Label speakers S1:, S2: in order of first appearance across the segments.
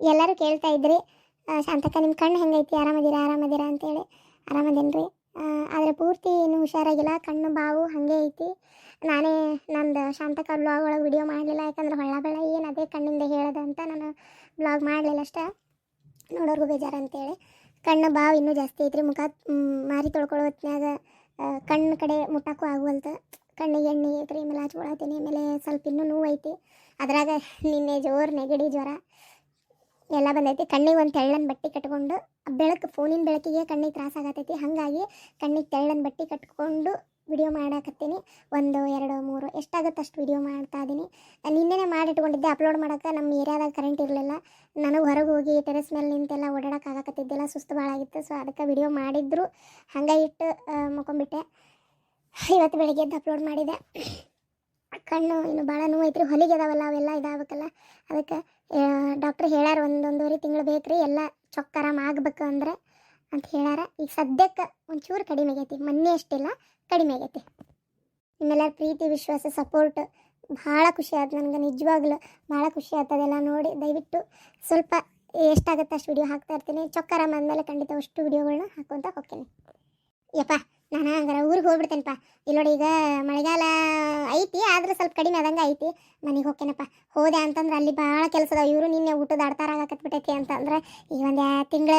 S1: ಎಲ್ಲರೂ ಕೇಳ್ತಾ ಇದ್ರಿ. ಶಾಂತಕ್ಕ ನಿಮ್ಮ ಕಣ್ಣು ಹೆಂಗೈತಿ? ಆರಾಮದಿರಾ? ಆರಾಮದಿರಾ ಅಂತೇಳಿ. ಆರಾಮದೇನ್ರಿ? ಆದರೆ ಪೂರ್ತಿ ಏನು ಹುಷಾರಾಗಿಲ್ಲ. ಕಣ್ಣು, ಬಾವು ಹಾಗೆ ಐತಿ. ನಾನೇ ನಂದು ಶಾಂತಕ ಬ್ಲಾಗ್ ಒಳಗೆ ವಿಡಿಯೋ ಮಾಡಲಿಲ್ಲ. ಯಾಕಂದ್ರೆ ಹೊಳ್ಳ ಬೆಳ ಏನು ಅದೇ ಕಣ್ಣಿಂದ ಹೇಳೋದು ಅಂತ ನಾನು ಬ್ಲಾಗ್ ಮಾಡಲಿಲ್ಲ ಅಷ್ಟೇ. ನೋಡೋರ್ಗು ಬೇಜಾರು ಅಂತೇಳಿ. ಕಣ್ಣು, ಬಾವು ಇನ್ನೂ ಜಾಸ್ತಿ ಐತ್ರಿ. ಮುಖ ಮಾರಿ ತೊಳ್ಕೊಳ್ಳೋ ಹೊತ್ತಿನಾಗ ಕಣ್ಣು ಕಡೆ ಮುಟ್ಟಕ್ಕೂ ಆಗುವಲ್ತ. ಕಣ್ಣಿಗೆ ಎಣ್ಣೆ ಐತ್ರಿ ಆಮೇಲೆ ಹಚ್ಕೊಳತ್ತೀನಿ ಆಮೇಲೆ ಸ್ವಲ್ಪ ಇನ್ನೂ ನೋವು ಐತಿ. ಅದ್ರಾಗ ನಿನ್ನೆ ಜೋರು ನೆಗಡಿ ಜ್ವರ. ಎಲ್ಲ ಬಂದೈತಿ. ಕಣ್ಣಿಗೆ ಒಂದು ತೆಳ್ಳನ ಬಟ್ಟೆ ಕಟ್ಕೊಂಡು, ಬೆಳಕು ಫೋನಿನ ಬೆಳಕಿಗೆ ಕಣ್ಣಿಗೆ ತ್ರಾಸ ಆಗತೈತಿ. ಹಾಗಾಗಿ ಕಣ್ಣಿಗೆ ತೆಳ್ಳನ ಬಟ್ಟೆ ಕಟ್ಕೊಂಡು ವಿಡಿಯೋ ಮಾಡಾಕತ್ತೀನಿ. ಒಂದು, ಎರಡು, ಮೂರು ಎಷ್ಟಾಗುತ್ತೆ ಅಷ್ಟು ವಿಡಿಯೋ ಮಾಡ್ತಾ ಇದ್ದೀನಿ ನಿನ್ನೆನೇ ಮಾಡಿಟ್ಕೊಂಡಿದ್ದೆ, ಅಪ್ಲೋಡ್ ಮಾಡೋಕೆ. ನಮ್ಮ ಏರಿಯಾದಾಗ ಕರೆಂಟ್ ಇರಲಿಲ್ಲ. ನನಗೆ ಹೊರಗೆ ಹೋಗಿ ಟೆರೆಸ್ ಮೇಲೆ ನಿಂತೆಲ್ಲ ಓಡಾಡಕ್ಕೆ ಆಗಕತ್ತಿದ್ದೆಲ್ಲ ಸುಸ್ತು ಭಾಳ ಸೊ ಅದಕ್ಕೆ ವಿಡಿಯೋ ಮಾಡಿದ್ರು. ಹಂಗೆ ಇಟ್ಟು ಮಕ್ಕೊಂಬಿಟ್ಟೆ ಇವತ್ತು ಬೆಳಗ್ಗೆ ಎದ್ದು ಅಪ್ಲೋಡ್ ಮಾಡಿದೆ. ಕಣ್ಣು ಇನ್ನು ಭಾಳ ನೋವು ಐತ್ರಿ. ಹೊಲಿಗೆ ಅದಾವಲ್ಲ, ಅವೆಲ್ಲ ಇದಾಗಬೇಕಲ್ಲ ಅದಕ್ಕೆ ಡಾಕ್ಟ್ರ್ ಹೇಳ್ಯಾರ ಒಂದೊಂದೂವರೆ ತಿಂಗಳು ರೀ ಎಲ್ಲ ಚೊಕ್ಕರಾಮ್ ಆಗ್ಬೇಕು ಅಂದ್ರೆ ಅಂತ ಹೇಳ್ಯಾರ. ಈಗ ಸದ್ಯಕ್ಕೆ ಒಂಚೂರು ಕಡಿಮೆ ಆಗೈತಿ, ಮೊನ್ನೆ ಅಷ್ಟಿಲ್ಲ, ಕಡಿಮೆ ಆಗೈತಿ. ನಿಮ್ಮೆಲ್ಲರ ಪ್ರೀತಿ, ವಿಶ್ವಾಸ ಸಪೋರ್ಟ್ ಭಾಳ ಖುಷಿ ಆಯ್ತು ನನಗೆ, ನಿಜವಾಗ್ಲೂ ಭಾಳ ಖುಷಿ ಆಗ್ತದೆಲ್ಲ ನೋಡಿ. ದಯವಿಟ್ಟು ಸ್ವಲ್ಪ ಎಷ್ಟಾಗುತ್ತೆ ಅಷ್ಟು ವಿಡಿಯೋ ಹಾಕ್ತಾ ಇರ್ತೀನಿ. ಚೊಕ್ಕರ ಅಂದಮೇಲೆ ಖಂಡಿತ ಅಷ್ಟು ವಿಡಿಯೋಗಳನ್ನ ಹಾಕ್ಕೊಂತ ಹೋಗ್ತೀನಿ. ಯಪ್ಪ, ನಾನು ಹಂಗಾರೆ ಊರಿಗೆ ಹೋಗ್ಬಿಡ್ತೇನೆಪ್ಪ. ಇಲ್ಲಿ ನೋಡಿ ಈಗ ಮಳೆಗಾಲ ಐತಿ, ಆದ್ರೆ ಸ್ವಲ್ಪ ಕಡಿಮೆ ಆದಂಗೆ ಐತಿ. ಮನೆಗೆ ಹೋಗ್ಕೇನಪ್ಪ, ಹೋದೆ ಅಂತಂದ್ರೆ ಅಲ್ಲಿ ಭಾಳ ಕೆಲಸ ಅದಾವ. ಇವರು ನಿನ್ನೆ ಊಟದ ಆಡ್ತಾರ ಆಗಕತ್ಬಿಟ್ಟೈತಿ ಅಂತಂದ್ರೆ ಈ ಒಂದು ತಿಂಗಳ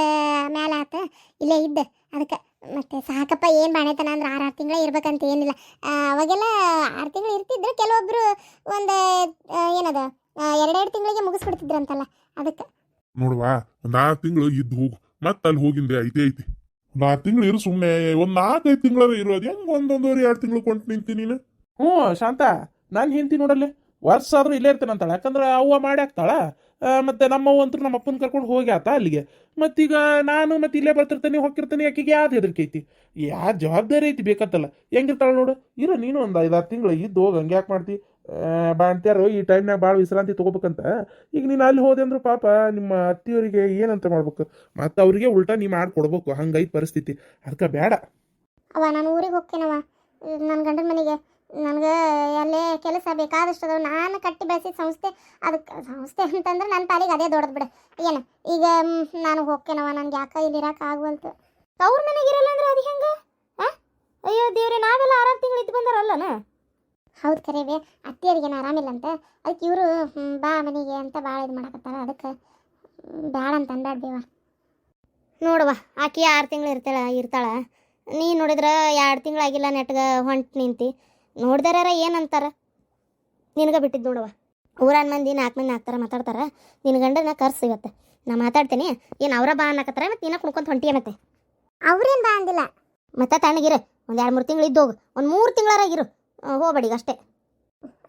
S1: ಮೇಲೆ ಆತ, ಇಲ್ಲೇ ಇದ್ದೆ. ಅದಕ್ಕೆ ಮತ್ತೆ ಸಾಕಪ್ಪ, ಏನು ಬಾಣೆತನ ಅಂದ್ರೆ ಆರು ಆರು ತಿಂಗಳೇ ಇರ್ಬೇಕಂತ ಏನಿಲ್ಲ. ಅವಾಗೆಲ್ಲ ಆರು ತಿಂಗಳು ಇರ್ತಿದ್ರು ಕೆಲವೊಬ್ಬರು ಒಂದು ಏನದ ಎರಡೆರಡು ತಿಂಗಳಿಗೆ ಮುಗಿಸ್ಬಿಡ್ತಿದ್ರಂತಲ್ಲ. ಅದಕ್ಕೆ
S2: ನೋಡುವ, ಒಂದು ಆರು ತಿಂಗಳು ಇದ್ದು ಹೋಗು. ಮತ್ತೆ ಅಲ್ಲಿ ಹೋಗಿಂದೆ ಐತೆ ಐತಿ. ಒಂದ್ ಆರು ತಿಂಗಳು ಇರು ಸುಮ್ಮನೆ ಒಂದ್ ನಾಲ್ಕೈದು ತಿಂಗಳ ಇರೋದು. ಹೆಂಗೆ ಒಂದೊಂದೂವರೆ ಎರಡು ತಿಂಗಳು ಕೊಂಡು ನಿಂತಿ ನೀನು?
S3: ಹ್ಞೂ, ಶಾಂತ. ನಾನು ಹೆಂಡತಿ ನೋಡಲ್ಲಿ. ವರ್ಷ ಆದರೂ ಇಲ್ಲೇ ಇರ್ತೇನೆ ಅಂತಾಳೆ. ಯಾಕಂದ್ರೆ ಅವ್ವ ಮಾಡಿ ಹಾಕ್ತಾಳ? ಮತ್ತೆ ನಮ್ಮವ್ವ ಅಂತೂ ನಮ್ಮ ಅಪ್ಪನ ಕರ್ಕೊಂಡು ಹೋಗಿ ಆತ ಅಲ್ಲಿಗೆ. ಮತ್ತೀಗ ನಾನು ಮತ್ತೆ ಇಲ್ಲೇ ಬರ್ತಿರ್ತೀನಿ ಹೋಗಿರ್ತೀನಿ ಯಾಕೆ ಯಾವ್ದು ಹೆದರಿಕೆ ಐತಿ? ಯಾ ಜವಾಬ್ದಾರಿ ಐತಿ ಬೇಕತ್ತಲ್ಲ ಹೆಂಗಿರ್ತಾಳೆ ನೋಡು. ಇರೋ, ನೀನು ಒಂದು ಐದಾರು ತಿಂಗಳು ಇದ್ದು ಹೋಗಿ ಹಂಗೆ ಯಾಕೆ ಮಾಡ್ತಿ? ಬಾಣ್ತ್ಯಾರು ಈ ಟೈಮ್ನಾಗ ಭಾಳ ವಿಶ್ರಾಂತಿ ತೊಗೋಬೇಕಂತ. ಈಗ ನೀನು ಅಲ್ಲಿ ಹೋದೆ ಅಂದ್ರೆ ಪಾಪ ನಿಮ್ಮ ಅತ್ತಿಯವರಿಗೆ ಏನಂತ ಮಾಡ್ಬೇಕು? ಮತ್ತೆ ಅವರಿಗೆ ಉಲ್ಟಾ ನೀ ಮಾಡ್ಕೊಡ್ಬೇಕು. ಹಂಗೈತಿ ಪರಿಸ್ಥಿತಿ. ಅದಕ್ಕೆ ಬೇಡ
S1: ಅವ ನಾನು ಊರಿಗೆ ಹೋಗ್ತೇನವ ನನ್ನ ಗಂಡನ ಮನೆಗೆ ನನಗೆ ಎಲ್ಲೇ ಕೆಲಸ ಬೇಕಾದಷ್ಟು ಅದು ನಾನು ಕಟ್ಟಿ ಬೆಳೆಸಿದ ಸಂಸ್ಥೆ ಅದಕ್ಕೆ ಸಂಸ್ಥೆ ಅಂತಂದ್ರೆ ನನ್ನ ಪಾಲಿಗೆ ಅದೇ ದೊಡ್ಡದು ಬಿಡ. ಏನು, ಈಗ ನಾನು ಹೋಗ್ತೇನವ ನನಗೆ ಯಾಕೆ ಇಲ್ಲಿ ಇರಕ್ಕೆ ಆಗುವಂತ ಅವ್ರ ಮನೆಗೆ ಇರಲ್ಲ ಅಂದ್ರೆ ಅದು ಹೆಂಗೆ? ಅಯ್ಯೋ ದೇವ್ರೆ, ನಾವೆಲ್ಲ ಆರಾರು ತಿಂಗಳು ಇದ್ದು ಬಂದಾರಲ್ಲನ? ಹೌದು ಕರೇವೆ ಅತ್ತಿಯರಿಗೇನು ಆರಾಮಿಲ್ಲಂತೆ? ಅದಕ್ಕೆ ಇವರು ಬಾ ಮನೆಗೆ ಅಂತ ಭಾಳ ಇದು ಮಾಡಕತ್ತಾರ, ಅದಕ್ಕೆ ಬೇಡ ಅಂತ ಅನ್ಬೇಡ್ದೇವ ನೋಡುವ, ಆಕೆ ಆರು ತಿಂಗಳು ಇರ್ತಾಳ ಇರ್ತಾಳ. ನೀ ನೋಡಿದ್ರೆ ಎರಡು ತಿಂಗಳಾಗಿಲ್ಲ ನೆಟ್ಗೆ ಹೊಂಟು ನಿಂತಿ. ನೋಡ್ದಾರ ಏನಂತಾರ? ನಿನಗೆ ಬಿಟ್ಟಿದ್ದು ನೋಡುವ ಊರಾನ್ ಮಂದಿ ನಾಲ್ಕು ಮಂದಿ ಹಾಕ್ತಾರ ಮಾತಾಡ್ತಾರ. ನಿನ್ನ ಗಂಡನ ಕರ್ಸು ಇವತ್ತು. ನಾ ಮಾತಾಡ್ತೀನಿ. ಏನು ಅವರ ಬಾ ಅನ್ನಕತ್ತಾರ ಮತ್ತೆ ನೀನ ಕುಣ್ಕೊಂತ ಹೊಂಟಿಯ ಮತ್ತೆ? ಅವ್ರೇನು ಬಾ ಅಂದಿಲ್ಲ. ಮತ್ತೆ ತಣ್ಣಗಿರು. ಒಂದು ಎರಡು ಮೂರು ತಿಂಗಳು ಇದ್ದೋಗು. ಒಂದು ಮೂರು ತಿಂಗಳಾರಾಗಿರು ಇರು. ಹೋಗ್ಬೇಡಿ ಅಷ್ಟೇ.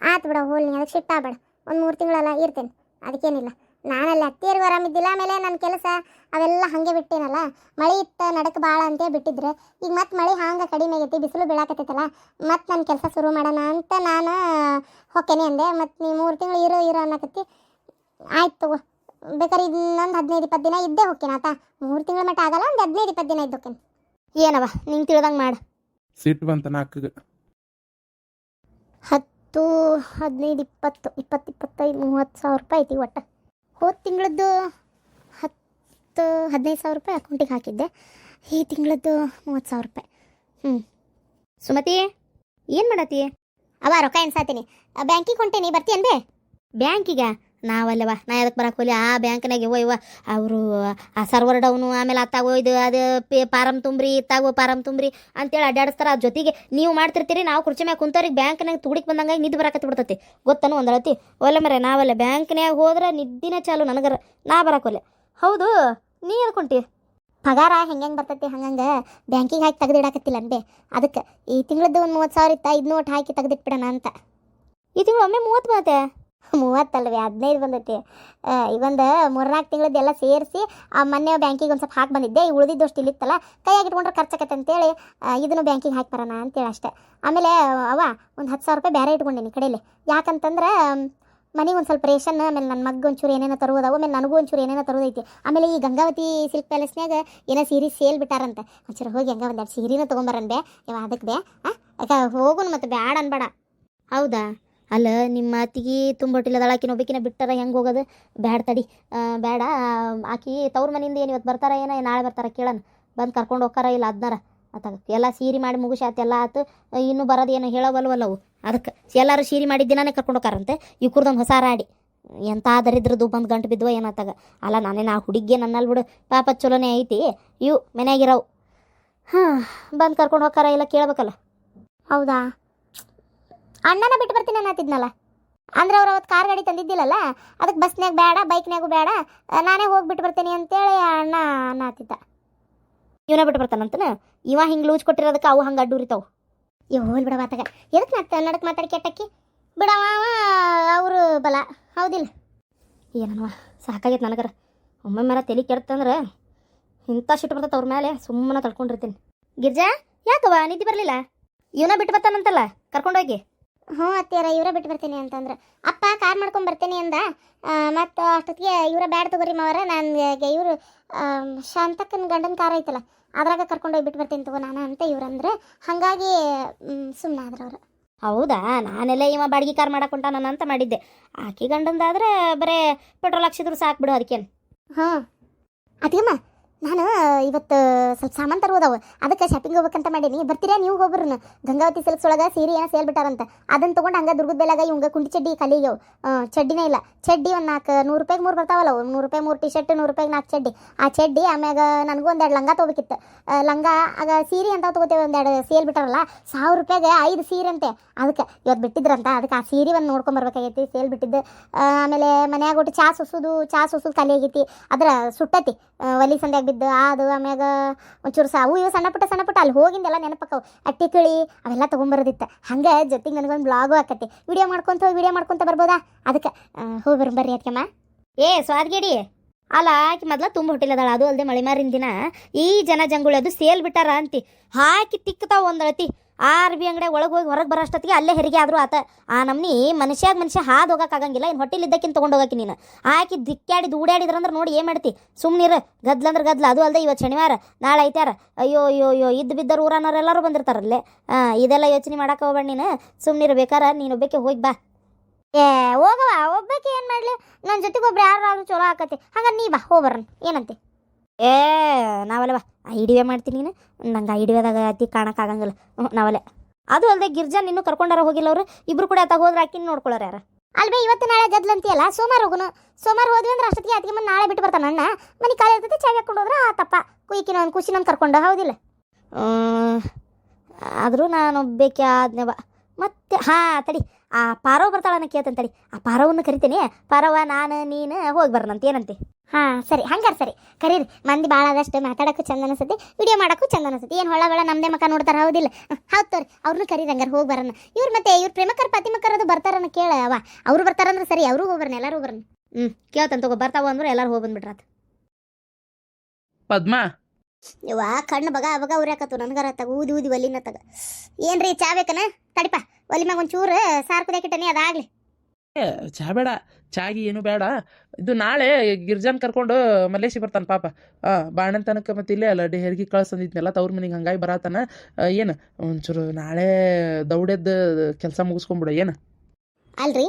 S1: ಆತ್ ಬಿಡ ಹೋಲ್ ನೀ ಅದಕ್ಕೆ ಸಿಟ್ಟಾಗಬೇಡ ಒಂದು ಮೂರು ತಿಂಗಳಲ್ಲ ಇರ್ತೇನೆ. ಅದಕ್ಕೇನಿಲ್ಲ. ನಾನಲ್ಲಿ ಹತ್ತಿಯರಿಗೆ ಆರಾಮಿದ್ದಿಲ್ಲ ಆಮೇಲೆ ನನ್ನ ಕೆಲಸ ಅವೆಲ್ಲ ಹಾಗೆ ಬಿಟ್ಟೇನಲ್ಲ? ಮಳೆ ಇತ್ತು ನಡಕ್ಕೆ ಭಾಳ ಅಂತೇ ಬಿಟ್ಟಿದ್ರೆ ಈಗ ಮತ್ತೆ ಮಳೆ ಹಾಂಗೆ ಕಡಿಮೆ ಆಗೈತಿ ಬಿಸಿಲು ಬೀಳಾಕತ್ತೈತಲ್ಲ ಮತ್ತೆ ನನ್ನ ಕೆಲಸ ಶುರು ಮಾಡೋಣ ಅಂತ ನಾನು ಹೊಕ್ಕೇನೆ ಅಂದೆ. ಮತ್ತು ನೀ ಮೂರು ತಿಂಗಳು ಇರೋ ಇರೋ ಅನ್ನಕತ್ತಿ. ಆಯ್ತು ತಗೋ ಬೇಕಾದ್ರೆ ಇನ್ನೊಂದು ಹದಿನೈದು ಇಪ್ಪತ್ತು ದಿನ ಇದ್ದೇ ಹೋಗ್ತೇನೆ ಆತ? ಮೂರು ತಿಂಗಳ ಮಟ್ಟ ಆಗಲ್ಲ ಒಂದು ಹದಿನೈದು ಇಪ್ಪತ್ತು ದಿನ ಇದ್ದು ಹೋಕೇನ್ ಏನವ ನಿಂಗೆ ತಿಳಿದಂಗೆ ಮಾಡು.
S3: ಸಿಟ್ಟು ಬಂತ ನಾಲ್ಕು
S1: ಹತ್ತು ಹದಿನೈದು ಇಪ್ಪತ್ತು ಇಪ್ಪತ್ತು ಇಪ್ಪತ್ತೈದು ಮೂವತ್ತು ಸಾವಿರ ರೂಪಾಯಿ ಐತಿ ಒಟ್ಟು. ಹೋದ ತಿಂಗಳದ್ದು ಹತ್ತು, ಹದಿನೈದು ಸಾವಿರ ರೂಪಾಯಿ ಅಕೌಂಟಿಗೆ ಹಾಕಿದ್ದೆ. ಈ ತಿಂಗಳದ್ದು ಮೂವತ್ತು ಸಾವಿರ ರೂಪಾಯಿ. ಹ್ಞೂ ಸುಮತಿ, ಏನು ಮಾಡತ್ತಿ? ಅವ ರೊಕ್ಕ ಎನ್ಸಾತೀನಿ ಬ್ಯಾಂಕಿಗೆ ಹೊಂಟೇನಿ, ಬರ್ತೀಯನ್ಬೇ? ಬ್ಯಾಂಕಿಗೆ? ನಾವಲ್ಲವ? ನಾ ಅದಕ್ಕೆ ಬರಕ್ಕೆ ಆ ಬ್ಯಾಂಕ್ನಾಗೆ ಇವ ಇವ ಅವರು, ಆ ಸರ್ವರ್ ಡೌನು ಆಮೇಲೆ ಅತ್ತಾಗೋ ಇದು, ಅದು ಪೇ ಪಾರಮ್ ತುಂಬ್ರಿ ಇತ್ತಾಗೋ ಪಾರಮ್ ತುಂಬ್ರಿ ಅಂತೇಳಿ ಅಡ್ಡಾಡಿಸ್ತಾರೆ ಅದ್ರ ಜೊತೆಗೆ ನೀವು ಮಾಡ್ತಿರ್ತೀರಿ, ನಾವು ಕುರ್ಚಿ ಮ್ಯಾಗ ಕುಂತವ್ರಿಗೆ ಬ್ಯಾಂಕ್ನಾಗ ತುಡಿಕ್ ಬಂದಂಗೆ ನಿದ್ದು ಬರಕತ್ತಿ ಬಿಡ್ತೈತಿ. ಗೊತ್ತನು ಒಂದಳತಿ ಒಲ್ಲ ಮರೆ ನಾವಲ್ಲ ಬ್ಯಾಂಕ್ನ್ಯಾಗ ಹೋದ್ರೆ ನಿದ್ದಿನ ಚಾಲು ನನಗರ. ನಾ ಬರಾಕೊಲ್ಲೆ ಹೌದು, ನೀ ಅನ್ಕೊಂತಿ ಪಗಾರ ಹೆಂಗೆ ಬರ್ತೈತಿ ಹಂಗಂಗೆ ಬ್ಯಾಂಕಿಗೆ ಹಾಕಿ ತೆಗೆದಿಡಾಕತ್ತಿಲ್ಲ ಅನ್ಬೆ. ಅದಕ್ಕೆ ಈ ತಿಂಗಳದ್ದು ಒಂದು ಮೂವತ್ತು ಸಾವಿರ ಇತ್ತ ಐದು ನೋಟ್ ಹಾಕಿ ತೆಗೆದಿಟ್ಬಿಡೋಣ ಅಂತ. ಈ ತಿಂಗಳು ಒಮ್ಮೆ ಮೂವತ್ತು ಬರುತ್ತೆ ಮೂವತ್ತಲ್ವೇ? ಹದಿನೈದು ಬಂದೈತಿ. ಇವೊಂದು ಮೂರ್ನಾಲ್ಕು ತಿಂಗಳದ್ದೆಲ್ಲ ಸೇರಿಸಿ ಸೇರಿಸಿ ಮೊನ್ನೆ ಬ್ಯಾಂಕಿಗೆ ಒಂದು ಸ್ವಲ್ಪ ಹಾಕಿ ಬಂದಿದ್ದೆ. ಈ ಉಳಿದಿದ್ದಷ್ಟು ಇಲ್ಲಿತ್ತಲ್ಲ ಕೈಯಾಗಿ ಇಟ್ಕೊಂಡ್ರೆ ಖರ್ಚಾಕತ್ತೆ ಅಂತೇಳಿ ಆ, ಇದನ್ನು ಬ್ಯಾಂಕಿಗೆ ಹಾಕಿ ಬರೋಣ ಅಂತೇಳಿ ಅಷ್ಟೇ. ಆಮೇಲೆ ಅವ ಒಂದು ಹತ್ತು ಸಾವಿರ ರೂಪಾಯಿ ಬೇರೆ ಇಟ್ಕೊಂಡೀನಿ ಕಡೆಯಲ್ಲಿ ಯಾಕಂತಂದ್ರೆ ಮನೆಗೆ ಒಂದು ಸ್ವಲ್ಪ ರೇಷನ್ ಆಮೇಲೆ ನನ್ನ ಮಗ್ಗ ಒಂಚೂರು ಏನೇನೋ ತರುವುದಾವು ಆಮೇಲೆ ನನಗೂ ಒಂಚೂರು ಏನೇನೋ ತರುವುದೈತಿ ಆಮೇಲೆ ಈ ಗಂಗಾವತಿ ಸಿಲ್ಕ್ ಪ್ಯಾಲೇಸ್ನಾಗ ಏನೋ ಸೀರೆ ಸೇಲ್ ಬಿಟ್ಟಾರಂತ. ಒಂಚೂರು ಹೋಗಿ ಹಂಗೆ ಒಂದೆರಡು ಸೀರೆನೂ ತೊಗೊಂಬರನ್ ಬೇ. ಇವ ಅದಕ್ಕೆ ಬೇ ಹಾಂ ಹೋಗುನ್ ಮತ್ತೆ ಬ್ಯಾಡ ಅನ್ಬೇಡ ಹೌದಾ?
S4: ಅಲ್ಲ ನಿಮ್ಮ ಅತ್ತಿಗೆ ತುಂಬ ಹೊಟ್ಟಿಲ್ಲದಾಳ ಆಕಿನ ಒಬ್ಬಕಿನ ಬಿಟ್ಟಾರ, ಹೆಂಗೆ ಹೋಗೋದು? ಬ್ಯಾಡ ತಡಿ. ಬೇಡ ಆಕಿ ತವ್ರ ಮನೆಯಿಂದ ಏನು ಇವತ್ತು ಬರ್ತಾರ ಏನೋ? ನಾಳೆ ಬರ್ತಾರ ಕೇಳೋಣ. ಬಂದು ಕರ್ಕೊಂಡು ಹೋಗ್ತಾರ ಇಲ್ಲ ಅದನ್ನಾರ ಅತ್ತಾಗ ಎಲ್ಲ ಸೀರಿ ಮಾಡಿ ಮುಗಿಸಿ ಆತು, ಎಲ್ಲ ಆತು. ಇನ್ನೂ ಬರೋದು ಏನು ಹೇಳವಲ್ವಲ್ಲ ಅವು. ಅದಕ್ಕೆ ಎಲ್ಲರೂ ಸೀರಿ ಮಾಡಿದ ದಿನಾನೇ ಕರ್ಕೊಂಡು ಹೋಗಾರಂತೆ ಇವ್ರದೊಂದು ಹೊಸ ರಾಡಿ. ಎಂಥ ದರಿದ್ರದ್ದು ಬಂದು ಗಂಟು ಬಿದ್ವ ಏನತ್ತಾಗ ಅಲ್ಲ, ನಾನೇ ನಾ ಹುಡುಗಿ ನನ್ನಲ್ಲಿ ಬಿಡು. ಪಾಪ ಚಲೋನೇ ಐತಿ. ಇವು ಮನೆಯಾಗಿರವು ಹಾಂ, ಬಂದು ಕರ್ಕೊಂಡು ಹೋಗಾರ ಇಲ್ಲ ಕೇಳಬೇಕಲ್ಲ?
S5: ಹೌದಾ? ಅಣ್ಣನ ಬಿಟ್ಟು ಬರ್ತೀನಿ ಅನ್ನತ್ತಿದ್ನಲ್ಲ. ಅಂದ್ರೆ ಅವ್ರು ಅವತ್ತು ಕಾರ್ ಗಾಡಿ ತಂದಿದ್ದಿಲ್ಲಲ್ಲ ಅದಕ್ಕೆ ಬಸ್ನ್ಯಾಗ ಬೇಡ ಬೈಕ್ನಾಗೂ ಬೇಡ ನಾನೇ ಹೋಗ್ಬಿಟ್ಟು ಬರ್ತೀನಿ ಅಂತೇಳಿ ಅಣ್ಣ ಅನ್ನತ್ತಿದ್ದ.
S4: ಇವನ ಬಿಟ್ಟು ಬರ್ತಾನಂತನ? ಇವ ಹಿಂಗೆ ಲೂಜ್ ಕೊಟ್ಟಿರೋದಕ್ಕೆ ಅವು ಹಂಗೆ ಅಡ್ಡೂರಿತಾವು.
S5: ಇವ್ ಹೋಲ್ ಬಿಡವ ಆತಾಗ. ಎದಕ್ಕೆ ನಾ ನಡಕ್ಕೆ ಮಾತಾಡಿ ಕೆಟ್ಟಕ್ಕಿ? ಬಿಡವ ಅವರು ಬಲ. ಹೌದಿಲ್ಲ.
S4: ಏನನ್ವ ಸಾಕಾಗೈತೆ ನನಗರ. ಒಮ್ಮೆ ಮೇರ ತಲೆ ಕೆಡ್ತಂದ್ರೆ ಇಂಥ ಸಿಟ್ಟು ಬರ್ತೈತೆ ಅವ್ರ ಮೇಲೆ ಸುಮ್ಮನೆ ತಡ್ಕೊಂಡಿರ್ತೀನಿ ಗಿರ್ಜಾ ಯಾಕವ ನಿದ್ದೆ ಬರಲಿಲ್ಲ? ಇವನ ಬಿಟ್ಟು ಬರ್ತಾನಂತಲ್ಲ ಕರ್ಕೊಂಡೋಗಿ
S5: ಹ್ಞೂ ಅತ್ತಿಯರ ಇವರ ಬಿಟ್ಟು ಬರ್ತೀನಿ ಅಂತಂದ್ರೆ. ಅಪ್ಪ ಕಾರ್ ಮಾಡ್ಕೊಂಡು ಬರ್ತೀನಿ ಅಂದ. ಮತ್ತು ಅಷ್ಟೊತ್ತಿಗೆ ಇವರ ಬ್ಯಾಡ್ ತಗೋರಿ ಮಾವರ ನನಗೆ ಇವರು ಶಾಂತಕ್ಕನ ಗಂಡನ ಕಾರ್ ಐತಲ್ಲ ಅದ್ರಾಗ ಕರ್ಕೊಂಡೋಗಿ ಬಿಟ್ಟು ಬರ್ತೀನಿ ತಗೋ ನಾನು ಅಂತ ಇವ್ರಂದ್ರೆ ಹಾಗಾಗಿ ಸುಮ್ಮನೆ ಆದ್ರೆ ಅವರು.
S4: ಹೌದಾ? ನಾನೆಲ್ಲ ಇವ ಬಾಡಿಗೆ ಕಾರ್ ಮಾಡಕ್ಕೆ ನಾನು ಅಂತ ಮಾಡಿದ್ದೆ. ಆಕೆ ಗಂಡಂದಾದ್ರೆ ಬರೇ ಪೆಟ್ರೋಲ್ ಹಾಕ್ಸಿದ್ರು ಸಾಕು ಬಿಡು ಅದಕ್ಕೇನು
S5: ಹಾಂ ಅದಕ್ಕಮ್ಮ ನಾನು ಇವತ್ತು ಸ್ವಲ್ಪ ಸಾಮಾನು ತರುವುದಾವ ಅದಕ್ಕೆ ಶಾಪಿಂಗ್ ಹೋಗ್ಬೇಕಂತ ಮಾಡೀನಿ. ಬರ್ತೀರಾ ನೀವು ಹೋಗ್ರನ್ನ ಗಂಗಾವತಿ ಸಿಲ್ಕ್ಸ್ ಒಳಗೆ ಸೀರೆ ಏನೋ ಸೇಲ್ ಬಿಟ್ಟಾರಂತ. ಅದನ್ನ ತೊಗೊಂಡು ಹಂಗೆ ದುರ್ಗದ ಬೆಳಗ ಇವಂಗ ಕುಂಡಿ ಚಡ್ಡಿ ಕಲಿಗೆ ಚಡ್ಡಿನೇ ಇಲ್ಲ. ಚಡ್ಡಿ ಒಂದು ನಾಲ್ಕು ನೂರು ರೂಪಾಯಿಗೆ ಮೂರು ಬರ್ತಾವಲ್ಲ ನೂರು ರೂಪಾಯಿ ಮೂರು ಟಿ ಶರ್ಟ್ ನೂರು ರೂಪಾಯಿಗೆ ನಾಲ್ಕು ಚಡ್ಡಿ. ಆ ಚಡ್ಡಿ ಆಮ್ಯಾಗ ನನಗೂ ಒಂದೆರಡು ಲಂಗ ತೊಗೋಬೇಕಿತ್ತು. ಲಂಗ, ಆಗ ಸೀರೆ ಅಂತ ತೊಗೋತೇವೆ ಒಂದೆರಡು ಸೇಲ್ ಬಿಟ್ಟಾರಲ್ಲ, ಸಾವಿರ ರೂಪಾಯಿಗೆ ಐದು ಸೀರೆ ಅಂತೆ. ಅದಕ್ಕೆ ಇವತ್ತು ಬಿಟ್ಟಿದ್ರಂತ. ಅದಕ್ಕೆ ಆ ಸೀರೆ ಒಂದು ನೋಡ್ಕೊಂಬರ್ಬೇಕಾಗೈತಿ ಸೇಲ್ ಬಿಟ್ಟಿದ್ದು. ಆಮೇಲೆ ಮನ್ಯಾಗ ಒಟ್ಟು ಚಾ ಸುಸೋದು ಚಾ ಸುಸೋದು ಖಾಲಿ ಆಗೈತಿ. ಅದ್ರ ಸುಟ್ಟತಿ ಒಲಿ ಸಂದ್ಯಾಗ ಬಿದ್ದು, ಅದು ಆಮ್ಯಾಗ ಒಂಚೂರು ಸಾವು ಇವು ಸಣ್ಣ ಪುಟ್ಟ ಸಣ್ಣ ಪುಟ್ಟ, ಅಲ್ಲಿ ಹೋಗಿಂದೆಲ್ಲ ನೆನಪಕ್ಕವು. ಅಟ್ಟಿ ಕಿಳಿ, ಅವೆಲ್ಲ ತೊಗೊಂಬರೋದಿತ್ತು. ಹಂಗೆ ಜೊತೆಗೆ ನನಗೊಂದು ಬ್ಲಾಗು ಆಕತಿ. ವಿಡಿಯೋ ಮಾಡ್ಕೊಂತ ಹೋಗಿ ವಿಡಿಯೋ ಮಾಡ್ಕೊಂತ ಬರ್ಬೋದಾ? ಅದಕ್ಕೆ ಹೋಗಿ ಬರ್ ಬರ್ರಿ ಅದಕ್ಕೆಮ್ಮ
S4: ಏ, ಸ್ವಾದ್ಗೇಡಿ. ಅಲ್ಲ, ಆಕಿ ಮೊದ್ಲ ತುಂಬ ಹೊಟ್ಟಿಲ್ಲದಾಳ ಅದು ಅಲ್ಲದೆ ಮಳೆ ಮಾರಿನ ದಿನ. ಈ ಜನ ಜಂಗುಳಿ ಅದು ಸೇಲ್ ಬಿಟ್ಟಾರ ಅಂತಿ. ಹಾಕಿ ತಿಕ್ಕತಾವ ಒಂದಳತಿ. ಆರ್ ಬಿ ಅಂಗಡಿ ಒಳಗೆ ಹೋಗಿ ಹೊರಗೆ ಬರೋಷ್ಟೊತ್ತಿಗೆ ಅಲ್ಲೇ ಹೆರಿಗೆ ಆದರೂ ಆತ. ಆ ನಮ್ನಿ ಮನುಷ್ಯಾಗ ಮನುಷ್ಯ ಹಾದು ಹೋಗೋಕ್ಕಾಗಂಗಿಲ್ಲ ಇನ್ನು ಹೊಟ್ಟಿಲಿದ್ದಕ್ಕಿಂತ ತೊಗೊಂಡು ಹೋಗಕ್ಕೆ ನೀನು. ಆಕಿ ದಿಕ್ಕಾಡಿ ದೂಡ್ಯಾಡಿದ್ರಂದ್ರೆ ನೋಡಿ ಏನು ಮಾಡ್ತಿ? ಸುಮ್ಮನಿರು ಗದ್ಲಂದ್ರೆ ಗದ್ಲ ಅದು ಅಲ್ಲದೆ ಇವತ್ತು ಶನಿವಾರ, ನಾಳೆ ಐತಾರ ಅಯ್ಯೋ ಅಯ್ಯೋ ಅಯ್ಯೋ, ಇದ್ದು ಬಿದ್ದರು ಊರನವ್ರು ಎಲ್ಲರೂ ಬಂದಿರ್ತಾರಲ್ಲೇ. ಇದೆಲ್ಲ ಯೋಚನೆ ಮಾಡಕ್ಕೆ ಹೋಗ್ಬೇಡ ನೀನು. ಸುಮ್ಮನಿರು ಬೇಕಾರ ನೀನು ಒಬ್ಬಕ್ಕೆ ಹೋಗಿ ಬಾ.
S5: ಏ ಹೋಗವ ಒಬ್ಬಕ್ಕೆ ಏನು ಮಾಡಲಿ? ನನ್ನ ಜೊತೆಗೆ ಒಬ್ರು ಯಾರು ಚಲೋ ಆಕತಿ. ಹಂಗಾರೆ ನೀ ಬಾ ಹೋಗ್ಬರ್ನ ಏನಂತೆ?
S4: ಏ ನಾವಲ್ಲವ ಐಡಿವೆ ಮಾಡ್ತೀನಿ ನೀನು. ನಂಗೆ ಐಡಿವೆದಾಗ ಅತಿ ಕಾಣಕ್ಕಾಗಂಗಿಲ್ಲ ನಾವಲ್ಲೇ. ಅದು ಅಲ್ಲದೆ ಗಿರ್ಜಾ ನಿನ್ನೂ ಕರ್ಕೊಂಡಾರ ಹೋಗಿಲ್ಲ ಅವರು ಇಬ್ರು ಕೂಡ ಆತ ಹೋದ್ರೆ ಆಕಿನ ನೋಡ್ಕೊಳ್ಳೋರು ಯಾರು?
S5: ಅಲ್ವೇ ಇವತ್ತು ನಾಳೆ ಗದ್ಲಂತಿಯಲ್ಲ ಸೋಮವಾರ ಹೋಗುನು. ಸೋಮವಾರ ಹೋದ್ವಿ ಅಂದ್ರೆ ಅಷ್ಟೊತ್ತಿಗೆ ಅದಕ್ಕೆ ಮುಂದೆ ನಾಳೆ ಬಿಟ್ಟು ಬರ್ತಾನೆ ಅಣ್ಣ. ಮನೆ ಖಾಲಿ ಇರ್ತೈತಿ ಚಾವಿ ಹಾಕೊಂಡು ಹೋದ್ರೆ ತಪ್ಪ. ಕುಯ್ಕಿನ ಒಂದು ಖುಷಿನೊಂದು ಕರ್ಕೊಂಡು, ಹೌದಿಲ್ಲ?
S4: ಆದರೂ ನಾನು ಒಬ್ಬೇಕೆ ಆದ್ನೆವ ಮತ್ತೆ, ಹಾಂ, ತಡಿ. ಆ ಪಾರವ್ ಬರ್ತಾಳನ್ನ ಕೇಳ್ತೇನೆ ತಡಿ. ಆ ಪಾರವನ್ನು ಕರಿತೀನಿ. ಪಾರವ ನಾನು, ನೀನು ಹೋಗಿ ಬರೋಣಂತ ಏನಂತೆ?
S5: ಹಾಂ, ಸರಿ. ಹಂಗಾರೆ ಸರಿ. ಕರೀರಿ. ಮಂದಿ ಭಾಳ ಆದಷ್ಟು ಮಾತಾಡೋಕ್ಕೂ ಚಂದ ಅನಿಸ್ತೈತಿ. ವಿಡಿಯೋ ಮಾಡೋಕ್ಕೂ ಚಂದ ಅನಿಸ್ತೈತಿ. ಏನು ಹೊಳ ಹೊಳ ನಮ್ಮದೇ ಮಕ್ಕ ನೋಡ್ತಾರೆ, ಹೌದಿಲ್ಲ? ಹೌದು ತೋರಿ. ಅವ್ರನ್ನೂ ಕರೀರಿ ಹಂಗಾರೆ ಹೋಗಿ ಬರೋಣ. ಇವ್ರು ಮತ್ತೆ ಇವ್ರು ಪ್ರೇಮಕರ್ ಪತಿಮಕರ್ ಅದು ಬರ್ತಾರನ್ನ ಕೇಳ ಅವ ಅವ್ರು ಬರ್ತಾರಂದ್ರೆ ಸರಿ, ಅವರು ಹೋಗ್ಬರ್ನ ಎಲ್ಲರೂ ಬರೋಣ.
S4: ಹ್ಞೂ ಕೇಳ್ತಂತ ತಗೋ, ಬರ್ತಾವ ಅಂದ್ರೆ ಎಲ್ಲರೂ ಹೋಗಿ ಬಂದ್ಬಿಟ್ರಾತು.
S6: ಪದ್ಮ?
S5: ಇವ ಕಣ್ಣು ಬಗ ಬಗ ಉರ್ಯಾಕತ್ತು ನನಗರ ತಗ ಊದಿ ಊದಿ ಒಲಿನ ತಗ. ಏನ್ರಿ ಚಾ ಬೇಕನ? ತಡಿಪ ಒಲಿ ಮ್ಯಾಗ ಒಂಚೂರು ಸಾರು ಕುದಿಯಾಕಿಟ್ಟನಿ ಅದಾಗ್ಲಿ
S6: ಏ, ಚಾ ಬೇಡ ಚಾಗಿ ಏನು ಬೇಡ. ಇದು ನಾಳೆ ಗಿರ್ಜಾನ್ ಕರ್ಕೊಂಡು ಮಲ್ಲೇಶಿ ಬರ್ತಾನೆ ಪಾಪ. ಆ ಬಾಣನ್ ತನಕ ಮತ್ತೆ ಇಲ್ಲೇ ಅಲ್ಲ ಹೆರಿಗೆ ಕಳ್ಸಂದಿದ್ನಲ್ಲ ತವ್ರ ಮನೆಗೆ ಹಂಗಾಗಿ ಬರತ್ತಾನ ಏನು ಒಂಚೂರು ನಾಳೆ ದೌಡೆದ್ದು ಕೆಲಸ ಮುಗಿಸ್ಕೊಂಬಿಡು ಏನು?
S5: ಅಲ್ರಿ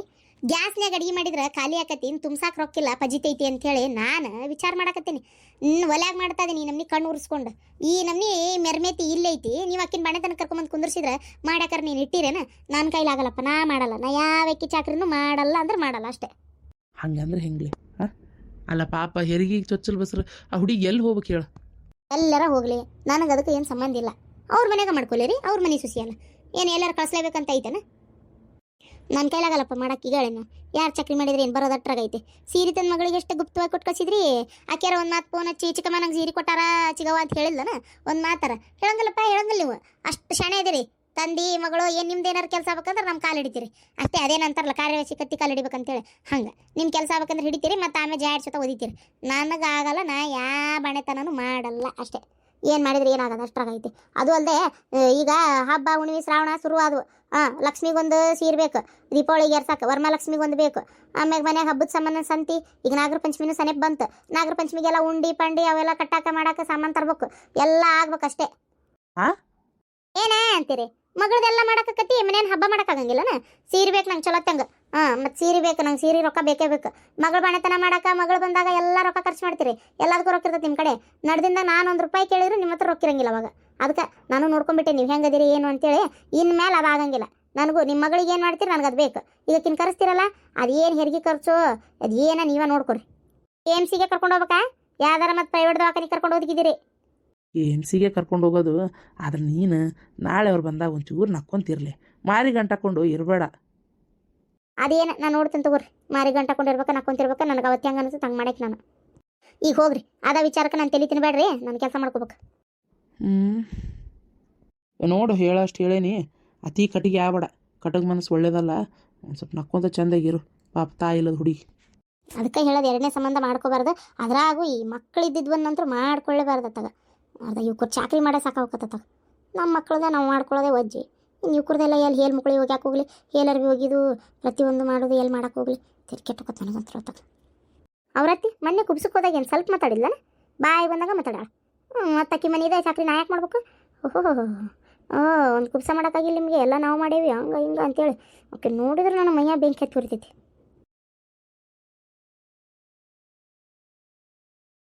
S5: ಗ್ಯಾಸ್ನ್ಯಾಗ ಅಡಿಗೆ ಮಾಡಿದ್ರೆ ಖಾಲಿ ಆಕತಿ ಇನ್ನು ತುಂಬ್ಸಾಕ್ ರೊಕ್ಕಿಲ್ಲ ಪಜಿತೈತಿ ಅಂತೇಳಿ ನಾನು ವಿಚಾರ ಮಾಡಾಕತ್ತೀನಿ. ಇನ್ನು ಒಲ್ಯಾಗ ಮಾಡ್ತಾ ಇದೀನಿ ನಮ್ನಿ ಕಣ್ಣು ಉರ್ಸ್ಕೊಂಡು. ಈ ನಮ್ನಿ ಮೆರ್ಮೇತಿ ಇಲ್ಲೈತಿ ನೀವು ಅಕ್ಕಿನ ಬಾಣೆ ತನಕ ಕರ್ಕೊಂಬಂದು ಕುಂದ್ರಿಸಿದ್ರೆ ಮಾಡಾಕರ ನೀನು ಇಟ್ಟಿರೇನ? ನನ್ನ ಕೈಲಾಗಲ್ಲಪ್ಪ ನಾ ಮಾಡಲ್ಲ. ನಾ ಯಾವ ಎಕ್ಕಿ ಚಾಕ್ರಿನೂ ಮಾಡಲ್ಲ ಅಂದ್ರೆ ಮಾಡಲ್ಲ ಅಷ್ಟೇ.
S6: ಹಂಗಂದ್ರೆ ಹೆಂಗ್ಲಿ ಹಾಂ? ಅಲ್ಲ ಪಾಪ ಹೆರಿಗೆ ಚೊಚ್ಚಲ್ ಬಸ್ರು ಆ ಹುಡುಗಿ ಎಲ್ಲಿ ಹೋಗ್ಬೇಕು ಹೇಳು?
S5: ಎಲ್ಲರ ಹೋಗ್ಲಿ ನನಗೆ ಅದಕ್ಕೆ ಏನು ಸಂಬಂಧ ಇಲ್ಲ. ಅವ್ರ ಮನೆಗೆ ರೀ ಅವ್ರ ಮನೆ ಸುಸಿ ಅಲ್ಲ ಏನು ಎಲ್ಲರೂ ಕಳಿಸ್ಲೇಬೇಕಂತ ಐತೇನ? ನನ್ನ ಕೈಲಾಗಲ್ಲಪ್ಪ ಮಾಡಕ್ಕೆ ಈಗ ಹೇಳೇನು ಯಾರು ಚಕ್ರಿ ಮಾಡಿದ್ರೆ ಏನು ಬರೋದು ಐತೆ ಸೀರೆ ತನ್ನ ಮಗಳಿಗೆ ಎಷ್ಟು ಗುಪ್ತವಾಗಿ ಕೊಟ್ಟು ಕಳ್ಸಿದ್ರಿ ಆಕ್ಯಾರ ಒಂದು ಮಾತು ಫೋನ್ ಹಚ್ಚಿ, ಚಿಕ್ಕಮ್ಮ ನಂಗೆ ಸೀರೆ ಕೊಟ್ಟಾರ ಚಿಗವ ಅಂತ ಹೇಳಿಲ್ಲನ ಒಂದು ಮಾತಾರ. ಹೇಳಂಗಲ್ಲಪ್ಪ ಹೇಳಂಗಿಲ್ಲ ನೀವು. ಅಷ್ಟು ಶಾಣೆ ಇದೀರಿ. ತಂದಿ, ಮಗಳು, ಏನು ನಿಮ್ದು ಏನಾರು ಕೆಲಸ ಆಗ್ಬೇಕಂದ್ರೆ ನಮ್ಮ ಕಾಲು ಹಿಡಿತೀರಿ. ಅಷ್ಟೇ ಅದೇನಂತಾರಲ್ಲ ಕಾರ್ಯವಾಸಿ ಕತ್ತಿ ಕಾಲು ಹಿಡಿಬೇಕಂತೇಳಿ. ಹಂಗೆ. ನಿಮ್ಮ ಕೆಲಸ ಆಗ್ಬೇಕಂದ್ರೆ ಹಿಡಿತೀರಿ ಮತ್ತು ಆಮೇಲೆ ಜಾಡ್ ಜೊತೆ ಓದಿತೀರಿ. ನನಗಾಗಲ್ಲ, ನಾ ಯಾ ಬಣೆತನೂ ಮಾಡಲ್ಲ ಅಷ್ಟೇ. ಏನು ಮಾಡಿದ್ರೆ ಏನಾಗದ? ಅಷ್ಟ್ರಾಗೈತಿ. ಅದು ಅಲ್ಲದೆ ಈಗ ಹಬ್ಬ ಹುಣ್ಣಿಮೆ ಶ್ರಾವಣ ಶುರು ಆದವು. ಹಾಂ ಲಕ್ಷ್ಮಿಗೊಂದು ಸೀರೆ ಬೇಕು. ದೀಪಾವಳಿಗೆ ಎರ್ಸಕ್ಕೆ ವರಮಹಾಲಕ್ಷ್ಮಿಗೊಂದು ಬೇಕು. ಆಮೇಲೆ ಮನ್ಯಾಗ ಹಬ್ಬದ ಸಾಮಾನು ಸಂತಿ ಈಗ ನಾಗರ ಪಂಚಮಿನೂ ಸನೇಪ್ ಬಂತು. ನಾಗರ ಪಂಚಮಿಗೆಲ್ಲ ಉಂಡಿ ಪಂಡಿ ಅವೆಲ್ಲ ಕಟ್ಟಾಕ ಮಾಡಾಕ ಸಾಮಾನು ತರಬೇಕು. ಎಲ್ಲ ಆಗ್ಬೇಕಷ್ಟೇ.
S6: ಆ?
S5: ಏನೇ ಅಂತೀರಿ? ಮಗಳದೆಲ್ಲ ಮಾಡಾಕತ್ತಿ ಮನೇನ ಹಬ್ಬ ಮಾಡಕ್ಕಾಗಂಗಿಲ್ಲನ ಸೀರೆ ಬೇಕು ನಂಗೆ ಚಲೋ ತಂಗ ಹಾಂ, ಮತ್ತು ಸೀರೆ ಬೇಕು, ನಂಗೆ ಸೀರೆ ರೊಕ್ಕ ಬೇಕೇ ಬೇಕು. ಮಗಳ ಬಣ್ಣತನ ಮಾಡಕ ಮಗಳು ಬಂದಾಗ ಎಲ್ಲ ರೊಕ್ಕ ಖರ್ಚು ಮಾಡ್ತೀರಿ. ಎಲ್ಲದಕ್ಕೂ ರೊಕ್ಕ ಇರ್ತದೆ ನಿಮ್ಮ ಕಡೆ. ನಡೆದಿಂದ ನಾನು ಒಂದು ರೂಪಾಯಿ ಕೇಳಿದ್ರು ನಿಮ್ಮ ಹತ್ರ ರೊಕ್ಕ ಇರಂಗಿಲ್ಲ ಅವಾಗ. ಅದಕ್ಕೆ ನಾನು ನೋಡ್ಕೊಂಬಿಟ್ಟೆ, ನೀವು ಹೆಂಗದಿರಿ ಏನು ಅಂತೇಳಿ ಇನ್ಮೇಲೆ ಅದು ಆಗಂಗಿಲ್ಲ. ನನಗೂ ನಿಮ್ಮ ಮಗಳಿಗೆ ಏನು ಮಾಡ್ತೀರಿ, ನನಗೆ ಅದು ಬೇಕು. ಈಗ ಕಿನ್ ಕರೆಸ್ತೀರಲ್ಲ, ಅದು ಏನು ಹೆರಿಗೆ ಖರ್ಚು, ಅದು ಏನ ನೀವೇ ನೋಡ್ಕೊರಿ. ಎ ಎಂ ಸಿಗೆ ಕರ್ಕೊಂಡು ಹೋಗ್ಬೇಕಾ? ಯಾವ್ದಾರ ಮತ್ತು ಪ್ರೈವೇಟ್ ದವಾಖಾನೆ ಕರ್ಕೊಂಡು ಹೋಗಿದ್ದೀರಿ
S6: ಎಂ ಸಿಗೆ ಕರ್ಕೊಂಡು ಹೋಗೋದು, ಆದ್ರೆ ನೀನು ನಾಳೆ ಅವ್ರು ಬಂದಾಗ ಒಂಚೂರು ನಕ್ಕೊಂತಿರ್ಲಿ. ಮಾರಿ ಗಂಟಾಕೊಂಡು ಇರಬೇಡ.
S5: ಅದೇನು ನಾನು ನೋಡ್ತೀನಿ ತಗೋರಿ. ಮಾರಿ ಗಂಟ ಕೊಂಡಿರ್ಬೇಕು ನಕ್ಕೊಂತಿರ್ಬೇಕು ನನಗೆ ಅವತ್ತು ಹೆಂಗೆ ಅನಿಸುತ್ತೆ ಹಂಗೆ ಮಾಡಕ್ಕೆ ನಾನು. ಈಗ ಹೋಗ್ರಿ ಅದ ವಿಚಾರಕ್ಕೆ ನಾನು ತಲೆ ತಿನ್ಬೇಡ್ರಿ ನಾನು ಕೆಲಸ ಮಾಡ್ಕೋಬೇಕು.
S6: ಹ್ಞೂ ನೋಡು ಹೇಳಷ್ಟು ಹೇಳೇನಿ. ಅತಿ ಕಟ್ಟಿಗೆ ಆಗ್ಬೇಡ. ಕಟಗ್ ಮನಸ್ಸು ಒಳ್ಳೇದಲ್ಲ. ಒಂದು ಸ್ವಲ್ಪ ನಕ್ಕೊಂತ ಚಂದಾಗಿರು. ಪಾಪ ತಾಯಿ ಇಲ್ಲದ ಹುಡುಗಿ.
S5: ಅದಕ್ಕೆ ಹೇಳೋದು ಎರಡನೇ ಸಂಬಂಧ ಮಾಡ್ಕೋಬಾರ್ದು. ಅದ್ರಾಗೂ ಈ ಮಕ್ಳು ಇದ್ದಿದ್ವನ್ನಂತೂ ಮಾಡ್ಕೊಳ್ಳೇಬಾರ್ದು ಅತ್ತಾಗ ಅರ್ಧ ಇವ್ರು ಚಾಕ್ರಿ ಮಾಡೇ ಸಾಕಾಗತ್ತತ್ತಾಗ ನಮ್ಮ ಮಕ್ಕಳನ್ನ ನಾವು ಮಾಡ್ಕೊಳ್ಳೋದೇ ವಜ್ಜಿ. ಇನ್ನು ಇವ್ಕರದೆಲ್ಲ ಎಲ್ಲಿ ಹೇಲ್ ಹೋಗಿ ಹೋಗ್ಯಾಕೆ ಹೋಗ್ಲಿ? ಭೀ ಹೋಗಿದ್ದು? ಪ್ರತಿಯೊಂದು ಮಾಡೋದು ಎಲ್ಲಿ ಮಾಡಕ್ಕೆ ಹೋಗ್ಲಿ? ಕೆಟ್ಟ ನನಗಂತರ ಅವರತ್ತಿ ಅವ್ರತ್ತಿ, ಮೊನ್ನೆ ಕುಬ್ಸಕ್ಕೆ ಹೋದಾಗ ಏನು ಸ್ವಲ್ಪ ಮಾತಾಡಿಲ್ಲ ಬಾಯಿ ಬಂದಾಗ ಮಾತಾಡೋಣ ಹ್ಞೂ ಮತ್ತೆ ಅಕ್ಕಿ ಮನೆ ಇದೆ, ಚಾಕ್ರಿ ನಾ ಯಾಕೆ ಮಾಡ್ಬೇಕು? ಓಹೋ ಓ, ಒಂದು ಕುಬ್ಸ ಮಾಡೋಕ್ಕಾಗಿಲ್ಲ ನಿಮಗೆ, ಎಲ್ಲ ನಾವು ಮಾಡೇವಿ, ಹಂಗೆ, ಹಿಂಗೆ ಅಂತೇಳಿ. ಓಕೆ ನೋಡಿದ್ರೆ ನನ್ನ ಮೈಯ ಬೆಂಕಿ ಹತ್ತಿ